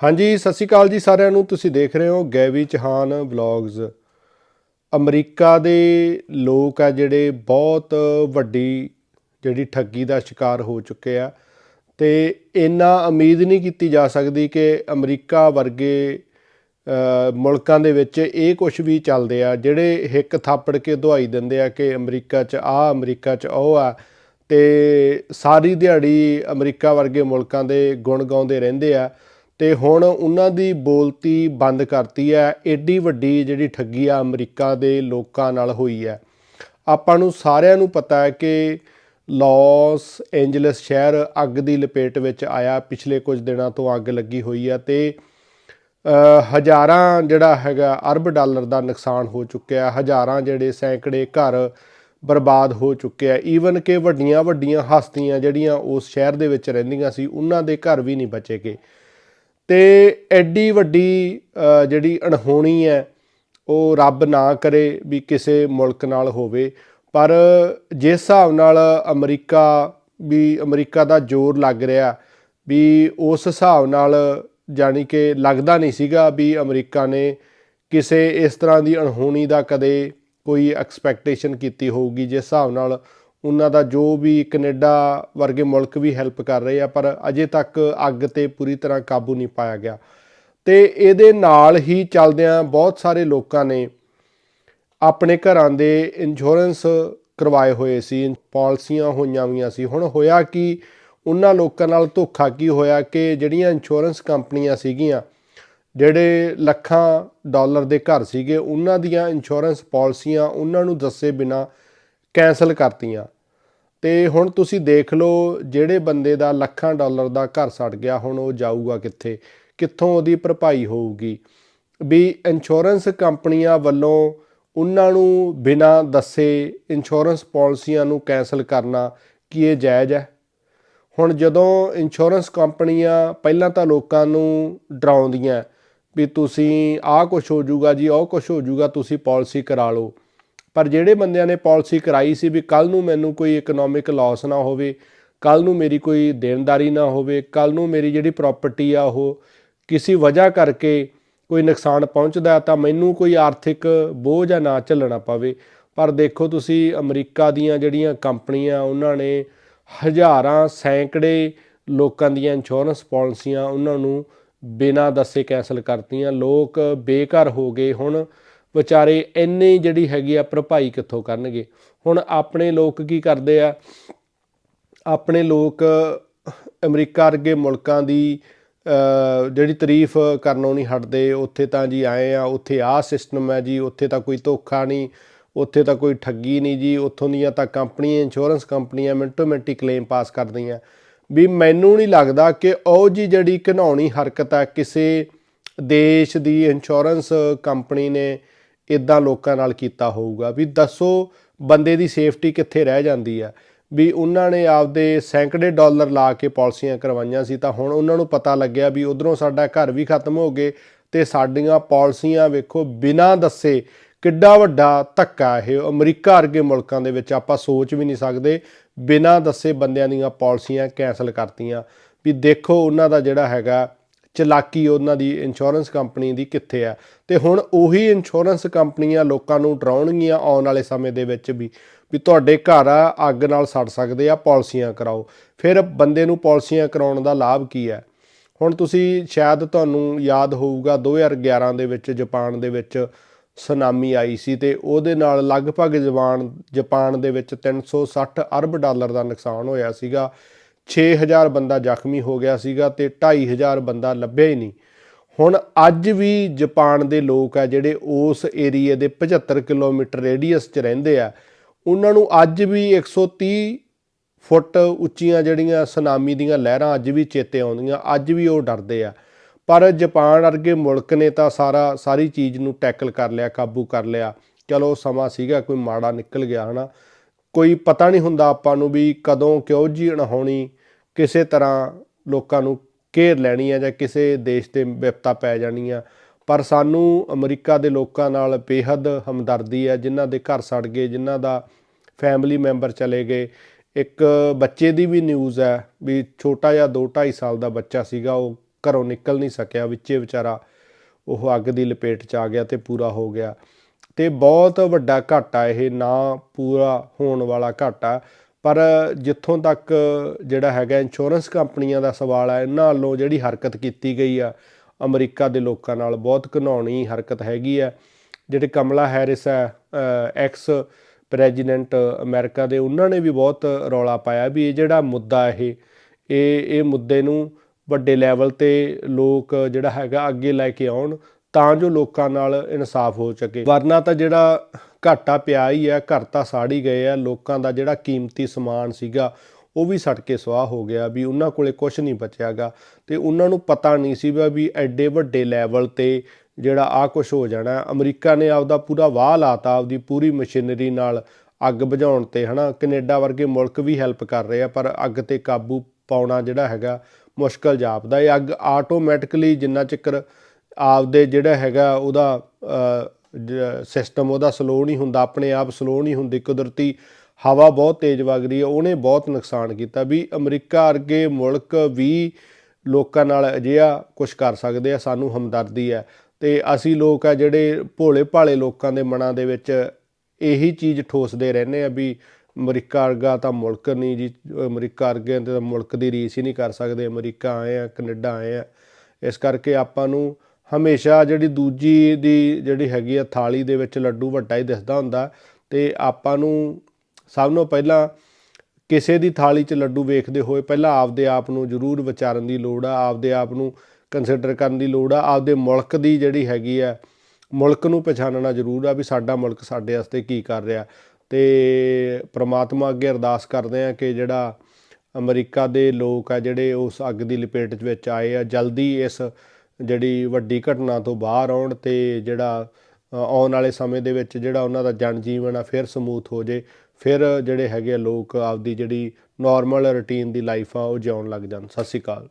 ਹਾਂਜੀ, ਸਤਿ ਸ਼੍ਰੀ ਅਕਾਲ ਜੀ ਸਾਰਿਆਂ ਨੂੰ। ਤੁਸੀਂ ਦੇਖ ਰਹੇ ਹੋ ਗੈਵੀ ਚਹਾਨ ਵਲੌਗਸ ਅਮਰੀਕਾ ਦੇ ਲੋਕ ਆ ਜਿਹੜੇ ਬਹੁਤ ਵੱਡੀ ਜਿਹੜੀ ਠੱਗੀ ਦਾ ਸ਼ਿਕਾਰ ਹੋ ਚੁੱਕੇ ਆ ਤੇ ਇੰਨਾ ਉਮੀਦ ਨਹੀਂ ਕੀਤੀ ਜਾ ਸਕਦੀ ਕਿ ਅਮਰੀਕਾ ਵਰਗੇ ਮੁਲਕਾਂ ਦੇ ਵਿੱਚ ਇਹ ਕੁਝ ਵੀ ਚੱਲਦੇ ਆ, ਜਿਹੜੇ ਹਿੱਕ ਥਾਪੜ ਕੇ ਦਵਾਈ ਦਿੰਦੇ ਆ ਕਿ ਅਮਰੀਕਾ 'ਚ ਆ, ਅਮਰੀਕਾ 'ਚ ਉਹ ਆ ਤੇ ਸਾਰੀ ਦਿਹਾੜੀ ਅਮਰੀਕਾ ਵਰਗੇ ਮੁਲਕਾਂ ਦੇ ਗੁਣ ਗਾਉਂਦੇ ਰਹਿੰਦੇ ਆ। ਤੇ ਹੁਣ ਉਹਨਾਂ ਦੀ ਬੋਲਤੀ ਬੰਦ ਕਰਤੀ ਹੈ। ਏਡੀ ਵੱਡੀ ਜਿਹੜੀ ਠੱਗੀ ਆ ਅਮਰੀਕਾ ਦੇ ਲੋਕਾਂ ਨਾਲ ਹੋਈ ਹੈ। ਆਪਾਂ ਨੂੰ ਸਾਰਿਆਂ ਨੂੰ ਪਤਾ ਹੈ ਕਿ ਲਾਸ ਐਂਜਲਸ ਸ਼ਹਿਰ ਅੱਗ ਦੀ ਲਪੇਟ ਵਿੱਚ ਆਇਆ। ਪਿਛਲੇ ਕੁਝ ਦਿਨਾਂ ਤੋਂ ਅੱਗ ਲੱਗੀ ਹੋਈ ਹੈ ਤੇ ਹਜ਼ਾਰਾਂ ਜਿਹੜਾ ਹੈਗਾ ਅਰਬ ਡਾਲਰ ਦਾ ਨੁਕਸਾਨ ਹੋ ਚੁੱਕਿਆ। ਹਜ਼ਾਰਾਂ ਜਿਹੜੇ ਸੈਂਕੜੇ ਘਰ ਬਰਬਾਦ ਹੋ ਚੁੱਕੇ ਆ। ਈਵਨ ਕਿ ਵੱਡੀਆਂ ਵੱਡੀਆਂ ਹਸਤੀਆਂ ਜਿਹੜੀਆਂ ਉਸ ਸ਼ਹਿਰ ਦੇ ਵਿੱਚ ਰਹਿੰਦੀਆਂ ਸੀ, ਉਹਨਾਂ ਦੇ ਘਰ ਵੀ ਨਹੀਂ ਬਚੇਗੇ ਤੇ ਐਡੀ ਵੱਡੀ ਜਿਹੜੀ ਅਣਹੋਣੀ ਹੈ, ਉਹ ਰੱਬ ਨਾ ਕਰੇ ਵੀ ਕਿਸੇ ਮੁਲਕ ਨਾਲ ਹੋਵੇ। ਪਰ ਜਿਸ ਹਿਸਾਬ ਨਾਲ ਅਮਰੀਕਾ ਵੀ, ਅਮਰੀਕਾ ਦਾ ਜ਼ੋਰ ਲੱਗ ਰਿਹਾ, ਵੀ ਉਸ ਹਿਸਾਬ ਨਾਲ ਜਾਣੀ ਕਿ ਲੱਗਦਾ ਨਹੀਂ ਸੀਗਾ ਵੀ ਅਮਰੀਕਾ ਨੇ ਕਿਸੇ ਇਸ ਤਰ੍ਹਾਂ ਦੀ ਅਣਹੋਣੀ ਦਾ ਕਦੇ ਕੋਈ ਐਕਸਪੈਕਟੇਸ਼ਨ ਕੀਤੀ ਹੋਊਗੀ, ਜਿਸ ਹਿਸਾਬ ਨਾਲ ਉਹਨਾਂ ਦਾ ਜੋ ਵੀ ਕੈਨੇਡਾ ਵਰਗੇ ਮੁਲਕ ਵੀ ਹੈਲਪ ਕਰ ਰਹੇ ਆ, ਪਰ ਅਜੇ ਤੱਕ ਅੱਗ ਤੇ ਪੂਰੀ ਤਰ੍ਹਾਂ ਕਾਬੂ ਨਹੀਂ ਪਾਇਆ ਗਿਆ। ਤੇ ਇਹਦੇ ਨਾਲ ਹੀ ਚੱਲਦਿਆਂ ਬਹੁਤ ਸਾਰੇ ਲੋਕਾਂ ਨੇ ਆਪਣੇ ਘਰਾਂ ਦੇ ਇੰਸ਼ੋਰੈਂਸ ਕਰਵਾਏ ਹੋਏ ਸੀ, ਪਾਲਿਸੀਆਂ ਹੋਈਆਂ ਹੋਈਆਂ ਸੀ। ਹੁਣ ਹੋਇਆ ਕਿ, ਉਹਨਾਂ ਲੋਕਾਂ ਨਾਲ ਧੋਖਾ ਕੀ ਹੋਇਆ ਕਿ ਜਿਹੜੀਆਂ ਇੰਸ਼ੋਰੈਂਸ ਕੰਪਨੀਆਂ ਸੀਗੀਆਂ, ਜਿਹੜੇ ਲੱਖਾਂ ਡਾਲਰ ਦੇ ਘਰ ਸੀਗੇ, ਉਹਨਾਂ ਦੀਆਂ ਇੰਸ਼ੋਰੈਂਸ ਪਾਲਿਸੀਆਂ ਉਹਨਾਂ ਨੂੰ ਦੱਸੇ ਬਿਨਾ ਕੈਨਸਲ ਕਰਤੀਆਂ। ਤੇ ਹੁਣ ਤੁਸੀਂ ਦੇਖ ਲਓ ਜਿਹੜੇ ਬੰਦੇ ਦਾ ਲੱਖਾਂ ਡਾਲਰ ਦਾ ਘਰ ਸੜ ਗਿਆ, ਹੁਣ ਉਹ ਜਾਊਗਾ ਕਿੱਥੇ? ਕਿੱਥੋਂ ਉਹਦੀ ਭਰਪਾਈ ਹੋਊਗੀ? ਵੀ ਇੰਸ਼ੋਰੈਂਸ ਕੰਪਨੀਆਂ ਵੱਲੋਂ ਉਹਨਾਂ ਨੂੰ ਬਿਨਾਂ ਦੱਸੇ ਇੰਸ਼ੋਰੈਂਸ ਪਾਲਿਸੀਆਂ ਨੂੰ ਕੈਨਸਲ ਕਰਨਾ ਕੀ ਇਹ ਜਾਇਜ਼ ਹੈ? ਹੁਣ ਜਦੋਂ ਇੰਸ਼ੋਰੈਂਸ ਕੰਪਨੀਆਂ ਪਹਿਲਾਂ ਤਾਂ ਲੋਕਾਂ ਨੂੰ ਡਰਾਉਂਦੀਆਂ, ਵੀ ਤੁਸੀਂ ਆਹ ਕੁਝ ਹੋ ਜਾਊਗਾ ਜੀ, ਉਹ ਕੁਝ ਹੋ ਜਾਊਗਾ, ਤੁਸੀਂ ਪਾਲਿਸੀ ਕਰਾ ਲਓ। ਪਰ ਜਿਹੜੇ ਬੰਦਿਆਂ ਨੇ ਪਾਲਿਸੀ ਕਰਾਈ ਸੀ ਵੀ ਕੱਲ ਨੂੰ ਮੈਨੂੰ ਕੋਈ ਇਕਨੋਮਿਕ ਲਾਸ ਨਾ ਹੋਵੇ ਕੱਲ ਨੂੰ ਮੇਰੀ ਕੋਈ ਦੇਣਦਾਰੀ ਨਾ ਹੋਵੇ ਕੱਲ ਨੂੰ ਮੇਰੀ ਜਿਹੜੀ ਪ੍ਰਾਪਰਟੀ ਆ ਉਹ ਕਿਸੇ ਵਜ੍ਹਾ ਕਰਕੇ ਕੋਈ ਨੁਕਸਾਨ ਪਹੁੰਚਦਾ ਤਾਂ ਮੈਨੂੰ ਕੋਈ ਆਰਥਿਕ ਬੋਝ ਆ ਨਾ ਝੱਲਣਾ ਪਵੇ। ਪਰ ਦੇਖੋ ਤੁਸੀਂ ਅਮਰੀਕਾ ਦੀਆਂ ਜਿਹੜੀਆਂ ਕੰਪਨੀਆਂ, ਉਹਨਾਂ ਨੇ ਹਜ਼ਾਰਾਂ ਸੈਂਕੜੇ ਲੋਕਾਂ ਦੀਆਂ ਇੰਸ਼ੋਰੈਂਸ ਪਾਲਿਸੀਆਂ ਉਹਨਾਂ ਨੂੰ ਬਿਨਾਂ ਦੱਸੇ ਕੈਨਸਲ ਕਰਤੀਆਂ। ਲੋਕ ਬੇਘਰ ਹੋ ਗਏ ਹੁਣ। ਵਿਚਾਰੇ ਇੰਨੇ ਜਿਹੜੀ ਹੈਗੀ ਆ ਭਰਪਾਈ ਕਿੱਥੋਂ ਕਰਨਗੇ? ਹੁਣ ਆਪਣੇ ਲੋਕ ਕੀ ਕਰਦੇ ਆ? ਆਪਣੇ ਲੋਕ ਅਮਰੀਕਾ ਵਰਗੇ ਮੁਲਕਾਂ ਦੀ ਜਿਹੜੀ ਤਾਰੀਫ ਕਰਨੋਂ ਨਹੀਂ ਹਟਦੇ, ਉੱਥੇ ਤਾਂ ਜੀ ਆਏ ਆ, ਉੱਥੇ ਆਹ ਸਿਸਟਮ ਹੈ ਜੀ, ਉੱਥੇ ਤਾਂ ਕੋਈ ਧੋਖਾ ਨਹੀਂ, ਉੱਥੇ ਤਾਂ ਕੋਈ ਠੱਗੀ ਨਹੀਂ ਜੀ, ਉੱਥੋਂ ਦੀਆਂ ਤਾਂ ਕੰਪਨੀਆਂ ਇੰਸ਼ੋਰੈਂਸ ਕੰਪਨੀਆਂ ਮਿੰਟੋ ਮਿੰਟੀ ਕਲੇਮ ਪਾਸ ਕਰਦੀਆਂ। ਵੀ ਮੈਨੂੰ ਨਹੀਂ ਲੱਗਦਾ ਕਿ ਉਹ ਜੀ ਜਿਹੜੀ ਘਿਨਾਉਣੀ ਹਰਕਤ ਆ ਕਿਸੇ ਦੇਸ਼ ਦੀ ਇੰਸ਼ੋਰੈਂਸ ਕੰਪਨੀ ਨੇ ਇਦਾਂ ਲੋਕਾਂ ਨਾਲ ਕੀਤਾ ਹੋਊਗਾ, ਵੀ ਦੱਸੋ ਬੰਦੇ ਦੀ ਸੇਫਟੀ ਕਿੱਥੇ ਰਹਿ ਜਾਂਦੀ ਆ। ਵੀ ਉਹਨਾਂ ਨੇ ਆਪਦੇ ਸੈਂਕੜੇ ਡਾਲਰ ਲਾ ਕੇ ਪਾਲਿਸੀਆਂ ਕਰਵਾਈਆਂ ਸੀ, ਤਾਂ ਹੁਣ ਉਹਨਾਂ ਨੂੰ ਪਤਾ ਲੱਗਿਆ ਵੀ ਉਧਰੋਂ ਸਾਡਾ ਘਰ ਵੀ ਖਤਮ ਹੋ ਗਏ ਤੇ ਸਾਡੀਆਂ ਪਾਲਿਸੀਆਂ ਵੇਖੋ ਬਿਨਾਂ ਦੱਸੇ ਕਿੱਡਾ ਵੱਡਾ ਧੱਕਾ ਇਹ ਅਮਰੀਕਾ ਵਰਗੇ ਮੁਲਕਾਂ ਦੇ ਵਿੱਚ ਆਪਾਂ ਸੋਚ ਵੀ ਨਹੀਂ ਸਕਦੇ, ਬਿਨਾਂ ਦੱਸੇ ਬੰਦਿਆਂ ਦੀਆਂ ਪਾਲਿਸੀਆਂ ਕੈਨਸਲ ਕਰਤੀਆਂ। ਵੀ ਦੇਖੋ ਉਹਨਾਂ ਦਾ ਜਿਹੜਾ ਹੈਗਾ ਚਲਾਕੀ ਉਹਨਾਂ ਦੀ ਇੰਸ਼ੋਰੈਂਸ ਕੰਪਨੀ ਦੀ ਕਿੱਥੇ ਆ? ਤੇ ਹੁਣ ਉਹੀ ਇੰਸ਼ੋਰੈਂਸ ਕੰਪਨੀਆਂ ਲੋਕਾਂ ਨੂੰ ਡਰਾਉਣਗੀਆਂ ਆਉਣ ਵਾਲੇ ਸਮੇਂ ਦੇ ਵਿੱਚ ਵੀ ਵੀ ਤੁਹਾਡੇ ਘਰ ਆ, ਅੱਗ ਨਾਲ ਸੜ ਸਕਦੇ ਆ, ਪਾਲਿਸੀਆਂ ਕਰਾਓ। ਫਿਰ ਬੰਦੇ ਨੂੰ ਪਾਲਿਸੀਆਂ ਕਰਾਉਣ ਦਾ ਲਾਭ ਕੀ ਹੈ? ਹੁਣ ਤੁਸੀਂ, ਸ਼ਾਇਦ ਤੁਹਾਨੂੰ ਯਾਦ ਹੋਊਗਾ 2011 ਦੇ ਵਿੱਚ ਜਾਪਾਨ ਦੇ ਵਿੱਚ ਸੁਨਾਮੀ ਆਈ ਸੀ ਤੇ ਉਹਦੇ ਨਾਲ ਲਗਭਗ ਜਵਾਨ, ਜਾਪਾਨ ਦੇ ਵਿੱਚ 360 ਅਰਬ ਡਾਲਰ ਦਾ ਨੁਕਸਾਨ ਹੋਇਆ ਸੀਗਾ। 6000 ਬੰਦਾ ਜ਼ਖਮੀ ਹੋ ਗਿਆ ਸੀਗਾ ਤੇ 2500 ਬੰਦਾ ਲੱਭਿਆ ਹੀ ਨਹੀਂ। ਹੁਣ ਅੱਜ ਵੀ ਜਾਪਾਨ ਦੇ ਲੋਕ ਆ ਜਿਹੜੇ ਉਸ ਏਰੀਏ ਦੇ 75 ਕਿਲੋਮੀਟਰ ਰੇਡੀਅਸ 'ਚ ਰਹਿੰਦੇ ਆ, ਉਹਨਾਂ ਨੂੰ ਅੱਜ ਵੀ 130 ਫੁੱਟ ਉੱਚੀਆਂ ਜਿਹੜੀਆਂ ਸੁਨਾਮੀ ਦੀਆਂ ਲਹਿਰਾਂ ਅੱਜ ਵੀ ਚੇਤੇ ਆਉਂਦੀਆਂ, ਅੱਜ ਵੀ ਉਹ ਡਰਦੇ ਆ। ਪਰ ਜਾਪਾਨ ਵਰਗੇ ਮੁਲਕ ਨੇ ਤਾਂ ਸਾਰਾ, ਸਾਰੀ ਚੀਜ਼ ਨੂੰ ਟੈਕਲ ਕਰ ਲਿਆ, ਕਾਬੂ ਕਰ ਲਿਆ। ਚਲੋ ਸਮਾਂ ਸੀਗਾ, ਕੋਈ ਮਾੜਾ ਨਿਕਲ ਗਿਆ, ਹਨਾ। ਕੋਈ ਪਤਾ ਨਹੀਂ ਹੁੰਦਾ ਆਪਾਂ ਨੂੰ ਵੀ ਕਦੋਂ ਕਿਉਂ ਜੀ ਅਣਹੋਣੀ ਕਿਸੇ ਤਰ੍ਹਾਂ ਲੋਕਾਂ ਨੂੰ ਘੇਰ ਲੈਣੀ ਹੈ ਜਾਂ ਕਿਸੇ ਦੇਸ਼ ਤੇ ਵਿਪਤਾ ਪੈ ਜਾਣੀ ਆ। ਪਰ ਸਾਨੂੰ ਅਮਰੀਕਾ ਦੇ ਲੋਕਾਂ ਨਾਲ ਬੇਹੱਦ ਹਮਦਰਦੀ ਹੈ ਜਿਨ੍ਹਾਂ ਦੇ ਘਰ ਸੜ ਗਏ, ਜਿਨ੍ਹਾਂ ਦਾ ਫੈਮਿਲੀ ਮੈਂਬਰ ਚਲੇ ਗਏ। ਇੱਕ ਬੱਚੇ ਦੀ ਵੀ ਨਿਊਜ਼ ਹੈ ਵੀ ਛੋਟਾ ਜਿਹਾ 2 2.5 ਸਾਲ ਦਾ ਬੱਚਾ ਸੀਗਾ, ਉਹ ਘਰੋਂ ਨਿਕਲ ਨਹੀਂ ਸਕਿਆ, ਵਿੱਚੇ ਵਿਚਾਰਾ ਉਹ ਅੱਗ ਦੀ ਲਪੇਟ 'ਚ ਆ ਗਿਆ ਤੇ ਪੂਰਾ ਹੋ ਗਿਆ। ਤੇ ਬਹੁਤ ਵੱਡਾ ਘਾਟਾ ਇਹ, ਨਾ ਪੂਰਾ ਹੋਣ ਵਾਲਾ ਘਾਟਾ। ਪਰ ਜਿੱਥੋਂ ਤੱਕ ਜਿਹੜਾ ਹੈਗਾ ਇੰਸ਼ੋਰੈਂਸ ਕੰਪਨੀਆਂ ਦਾ ਸਵਾਲ ਹੈ ਇਹਨਾਂ ਵੱਲੋਂ ਜਿਹੜੀ ਹਰਕਤ ਕੀਤੀ ਗਈ ਆ, ਅਮਰੀਕਾ ਦੇ ਲੋਕਾਂ ਨਾਲ ਬਹੁਤ ਘਿਨਾਉਣੀ ਹਰਕਤ ਹੈਗੀ ਆ। ਜਿਹੜੇ ਕਮਲਾ ਹੈਰਿਸ ਹੈ ਐਕਸ ਪ੍ਰੈਜ਼ੀਡੈਂਟ ਅਮਰੀਕਾ ਦੇ, ਉਹਨਾਂ ਨੇ ਵੀ ਬਹੁਤ ਰੌਲਾ ਪਾਇਆ ਵੀ ਇਹ ਜਿਹੜਾ ਮੁੱਦਾ ਇਹ ਇਹ ਇਹ ਮੁੱਦੇ ਨੂੰ ਵੱਡੇ ਲੈਵਲ ਤੇ ਲੋਕ ਜਿਹੜਾ ਹੈਗਾ ਅੱਗੇ ਲੈ ਕੇ ਆਉਣ ਤਾਂ ਜੋ ਲੋਕਾਂ ਨਾਲ ਇਨਸਾਫ ਹੋ ਸਕੇ। ਵਰਨਾ ਤਾਂ ਜਿਹੜਾ ਘਾਟਾ ਪਿਆ ਹੀ ਹੈ, ਘਰ ਤਾਂ ਸਾੜ ਹੀ ਗਏ ਆ, ਲੋਕਾਂ ਦਾ ਜਿਹੜਾ ਕੀਮਤੀ ਸਮਾਨ ਸੀਗਾ, ਉਹ ਵੀ ਸੜ ਕੇ ਸੁਆਹ ਹੋ ਗਿਆ ਵੀ ਉਹਨਾਂ ਕੋਲੇ ਕੁਝ ਨਹੀਂ ਬਚਿਆਗਾ ਤੇ ਉਹਨਾਂ ਨੂੰ ਪਤਾ ਨਹੀਂ ਸੀ ਵੀ ਐਡੇ ਵੱਡੇ ਲੈਵਲ ਤੇ ਜਿਹੜਾ ਆ ਕੁਝ ਹੋ ਜਾਣਾ। ਅਮਰੀਕਾ ਨੇ ਆਪਦਾ ਪੂਰਾ ਵਾਹ ਲਾਤਾ, ਆਪਦੀ ਪੂਰੀ ਮਸ਼ੀਨਰੀ ਨਾਲ ਅੱਗ ਬੁਝਾਉਣ ਤੇ, ਹਨਾ? ਕੈਨੇਡਾ ਵਰਗੇ ਮੁਲਕ ਵੀ ਹੈਲਪ ਕਰ ਰਹੇ ਆ, ਪਰ ਅੱਗ ਤੇ ਕਾਬੂ ਪਾਉਣਾ ਜਿਹੜਾ ਹੈਗਾ ਮੁਸ਼ਕਲ ਜਾਪਦਾ। ਇਹ ਅੱਗ ਆਟੋਮੈਟਿਕਲੀ ਜਿੰਨਾ ਚੱਕਰ ਆਪਦੇ ਜਿਹੜਾ ਹੈਗਾ ਉਹਦਾ ਸਿਸਟਮ ਉਹਦਾ ਸਲੋ ਨਹੀਂ ਹੁੰਦਾ, ਆਪਣੇ ਆਪ ਸਲੋ ਨਹੀਂ ਹੁੰਦੀ, ਕੁਦਰਤੀ ਹਵਾ ਬਹੁਤ ਤੇਜ਼ ਵਗ ਰਹੀ ਹੈ, ਉਹਨੇ ਬਹੁਤ ਨੁਕਸਾਨ ਕੀਤਾ ਵੀ ਅਮਰੀਕਾ ਅਰਗੇ ਮੁਲਕ ਵੀ ਲੋਕਾਂ ਨਾਲ ਅਜਿਹਾ ਕੁਝ ਕਰ ਸਕਦੇ ਆ, ਸਾਨੂੰ ਹਮਦਰਦੀ ਹੈ। ਤੇ ਅਸੀਂ ਲੋਕ ਆ ਜਿਹੜੇ ਭੋਲੇ ਭਾਲੇ ਲੋਕਾਂ ਦੇ ਮਨਾਂ ਦੇ ਵਿੱਚ ਇਹੀ ਚੀਜ਼ ਠੋਸਦੇ ਰਹਿੰਦੇ ਆ ਵੀ ਅਮਰੀਕਾ ਵਰਗਾ ਤਾਂ ਮੁਲਕ ਨਹੀਂ ਜੀ, ਅਮਰੀਕਾ ਵਰਗੇ ਤਾਂ ਮੁਲਕ ਦੀ ਰੀਸ ਹੀ ਨਹੀਂ ਕਰ ਸਕਦੇ, ਅਮਰੀਕਾ ਆਏ ਆ, ਕੈਨੇਡਾ ਆਏ ਆ। ਇਸ ਕਰਕੇ ਆਪਾਂ ਨੂੰ ਹਮੇਸ਼ਾ ਜਿਹੜੀ ਦੂਜੀ ਦੀ ਜਿਹੜੀ ਹੈਗੀ ਆ ਥਾਲੀ ਦੇ ਵਿੱਚ ਲੱਡੂ ਵੱਡਾ ਹੀ ਦਿਸਦਾ ਹੁੰਦਾ ਤੇ ਆਪਾਂ ਨੂੰ ਸਭ ਤੋਂ ਪਹਿਲਾਂ ਕਿਸੇ ਦੀ ਥਾਲੀ 'ਚ ਲੱਡੂ ਵੇਖਦੇ ਹੋਏ ਪਹਿਲਾਂ ਆਪਦੇ ਆਪ ਨੂੰ ਜ਼ਰੂਰ ਵਿਚਾਰਨ ਦੀ ਲੋੜ ਆ, ਆਪਦੇ ਆਪ ਨੂੰ ਕੰਸੀਡਰ ਕਰਨ ਦੀ ਲੋੜ ਆ, ਆਪਦੇ ਮੁਲਕ ਦੀ ਜਿਹੜੀ ਹੈਗੀ ਆ, ਮੁਲਕ ਨੂੰ ਪਛਾਣਨਾ ਜ਼ਰੂਰ ਆ ਵੀ ਸਾਡਾ ਮੁਲਕ ਸਾਡੇ ਵਾਸਤੇ ਕੀ ਕਰ ਰਿਹਾ। ਤੇ ਪ੍ਰਮਾਤਮਾ ਅੱਗੇ ਅਰਦਾਸ ਕਰਦੇ ਆ ਕਿ ਜਿਹੜਾ ਅਮਰੀਕਾ ਦੇ ਲੋਕ ਆ ਜਿਹੜੇ ਉਸ ਅੱਗ ਦੀ ਲਪੇਟ ਵਿੱਚ ਆਏ ਆ, ਜਲਦੀ ਇਸ ਜਿਹੜੀ ਵੱਡੀ ਘਟਨਾ ਤੋਂ ਬਾਹਰ ਆਉਣ ਤੇ ਜਿਹੜਾ ਆਉਣ ਵਾਲੇ ਸਮੇਂ ਦੇ ਵਿੱਚ ਜਿਹੜਾ ਉਹਨਾਂ ਦਾ ਜਨ ਜੀਵਨ ਆ ਫਿਰ ਸਮੂਥ ਹੋ ਜੇ, ਫਿਰ ਜਿਹੜੇ ਹੈਗੇ ਆ ਲੋਕ ਆਪਦੀ ਜਿਹੜੀ ਨਾਰਮਲ ਰੁਟੀਨ ਦੀ ਲਾਈਫ ਆ ਉਹ ਜਿਉਣ ਲੱਗ ਜਾਣ। ਸਤਿ ਸ਼੍ਰੀ ਅਕਾਲ।